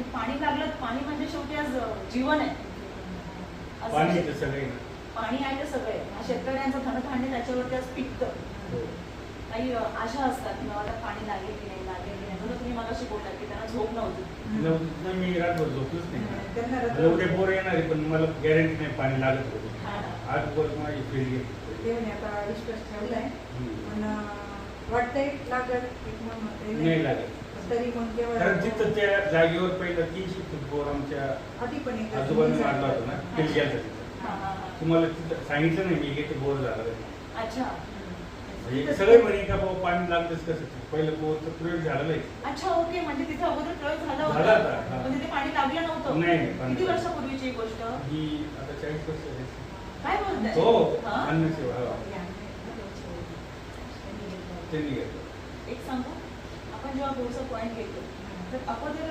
आणि पाणी लागलं पाणी म्हणजे शेवटी आज जीवन आहे. असं पाणी. पाणी आहे ते सगळे हा शेतकऱ्यांचं धनधान्य त्याच्यावरती आज पिकतं. हो. काही आशा असतात की मला पाणी लागेल की नाही लागेल की नाही तुम्ही मगाशी बोलला की त्यांना झोप नव्हती. मी रातभर झोपलोच नाही. मला पोर येणार पण मला गॅरंटी नाही पाणी लागत होतं. ना. आज वर माझी फील्ड गेली? आता विश्वास ठेवलाय. पण वाटतंय लागत नाही लागत. तरी कारण तिथं केवळ त्या जागेवर पहिलं तीनशे फूट बोर आमच्या आधी पण एक आजोबांनी मारला होता ना हा. गेलं तिथं हा, हा, हा. तुम्हाला तिथं सांगितलं नाही मी की बोर झालं अच्छा. म्हणजे सगळे म्हणे का बाबा पाणी लागतच कसं? पहिलं बोरचं प्रयोग आहे अच्छा ओके. म्हणजे तिथे अगोदर प्रयोग झाला झाला होता होता, हा. म्हणजे ते पाणी लागलं नव्हतं. नाही, नाही, पाणी किती. वर्षापूर्वीची ही गोष्ट? ही आता चाळीस वर्ष झाली. काय बोलताय? हो हा? अन्नसेवा हो. त्यांनी घेतलं. एक सांगू? आपण जेव्हा बोरचं पॉईंट घेतो तर अगोदर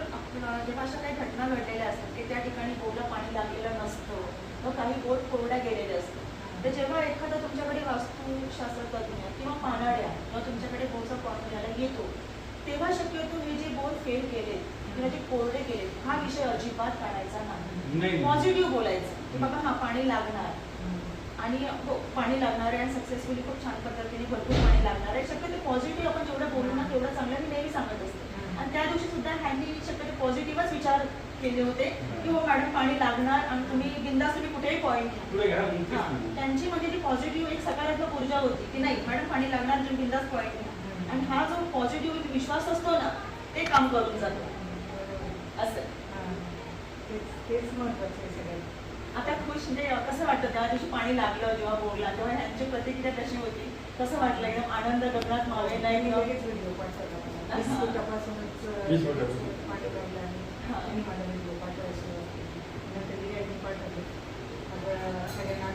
जेव्हा अशा काही घटना घडलेल्या असतात की त्या ठिकाणी बोरला पाणी लागलेलं नसतं व काही बोर कोरड्या गेलेले असतात. तर जेव्हा एखादा तुमच्याकडे वास्तुशास्त्र तज्ञ किंवा पानाड्या किंवा तुमच्याकडे बोरचा पॉईंट घ्यायला येतो तेव्हा शक्यतो हे जे बोर फेल केले किंवा जे कोरडे गेले हा विषय अजिबात काढायचा नाही. पॉझिटिव्ह बोलायचं की बाबा हा पाणी लागणार. आणि हो पाणी लागणार आणि सक्सेसफुली खूप छान पद्धतीने भरपूर पाणी लागणार आहे शक्यतो पॉझिटिव्ह आपण जेवढं बोलू ना तेवढं चांगलं मी नेहमी सांगत असते आणि त्या दिवशी सुद्धा ह्यांनी शक्यतो पॉझिटिव्हच विचार केले होते की हो मॅडम पाणी लागणार आणि तुम्ही बिंदास तुम्ही कुठेही पॉईंट घ्या. हा. त्यांची म्हणजे ती पॉझिटिव्ह एक सकारात्मक ऊर्जा होती की नाही मॅडम पाणी लागणार तुम्ही बिंदास पॉईंट घ्या. आणि हा जो पॉझिटिव्ह विश्वास असतो ना ते काम करून जातो. असं. तेच तेच महत्वाचं आहे सगळ्यात आता खुश म्हणजे कसं वाटतं? त्या दिवशी पाणी लागलं जेव्हा बोलला तेव्हा ह्यांची प्रतिक्रिया कशी होती? कसं वाटलं? एकदम आनंद गगनात. वीस हा. हा. सगळ्यांना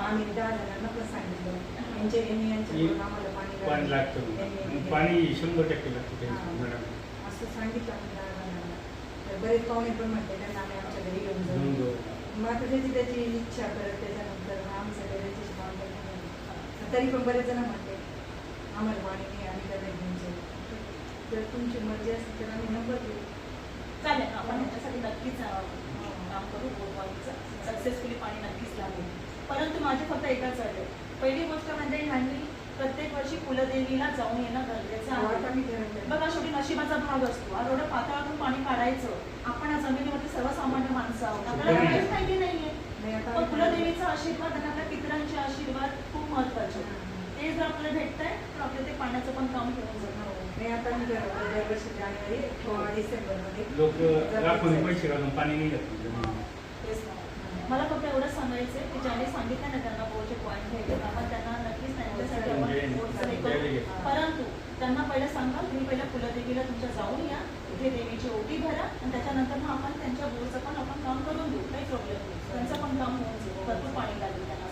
आम्ही दहा जणांना पण सांगितलं. यांच्या यांनी यांच्याकडून आम्हाला पाणी पाणी. लागतं शंभर टक्के लागतं असं सांगितलं आम्ही दहा जणांना. तर बरेच पाहुणे पण म्हणते त्यांना आम्ही आमच्या घरी घेऊन जाऊ. मग आता त्याची त्याची इच्छा करत त्याच्यानंतर आमचं त्याच्याशी बांधलं तरी पण बरेच जण म्हणते आम्हाला पाणी नाही आम्ही त्याला घेऊन जाऊ. जर तुमची मर्जी असेल तर आम्ही नंबर देऊ. चालेल आपण ह्याच्यासाठी नक्कीच काम करू बोलवायचं. सक्सेसफुली पाणी नक्कीच लागेल. परंतु माझे फक्त एकच आहे. पहिली गोष्ट म्हणजे ह्यांनी प्रत्येक वर्षी कुलदेवीला जाऊन येणं गरजेचं आहे. बघा शेवटी नशिबाचा भाग असतो. आज एवढं पातळातून पाणी काढायचं. आपण या जमिनीवरती सर्वसामान्य माणसं आहोत. आपल्याला बरोबर. काहीच माहिती नाहीये. पण कुलदेवीचा आशीर्वाद आणि आपल्या पितरांचे आशीर्वाद खूप महत्त्वाचे. ते जर आपल्याला भेटतंय तर आपलं ते पाण्याचं पण काम जातं नाही आता मी ठरवलं दरवर्षी जानेवारी किंवा डिसेंबरमध्ये. लोक जर लाखोनी जायचं. पैसे घालून पाणी नाही घेत तेच ना. मला फक्त एवढंच सांगायचंय की ज्याने सांगितलं ना त्यांना बोलचे पॉईंट घ्यायचे आपण त्यांना नक्कीच नाही त्यासाठी आपण म्हणजे बोलचं हे द्यायला करू. घे. परंतु त्यांना पहिलं सांगा तुम्ही पहिल्या कुलदेवीला तुमच्या जाऊन या तिथे देवीची ओटी भरा आणि त्याच्यानंतर मग आपण त्यांच्या बोरचं पण आपण काम करून देऊ काही प्रॉब्लेम नाही. त्यांचं पण काम होऊन जाईल भरपूर पाणी लागेल त्यांना.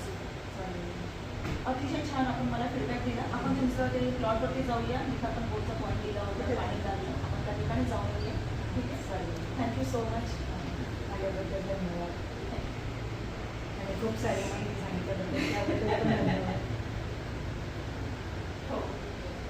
अतिशय छान आपण मला फीडबॅक दिला. आपण तुमचं ते प्लॉटवरती जाऊया जिथं आपण बोरचा पॉईंट दिला होता पाणी लागलं. आपण त्या ठिकाणी जाऊन येऊया. ठीक आहे? थँक्यू सो मच आल्याबद्दल धन्यवाद. आणि खूप सारी माहिती सांगितल्याबद्दल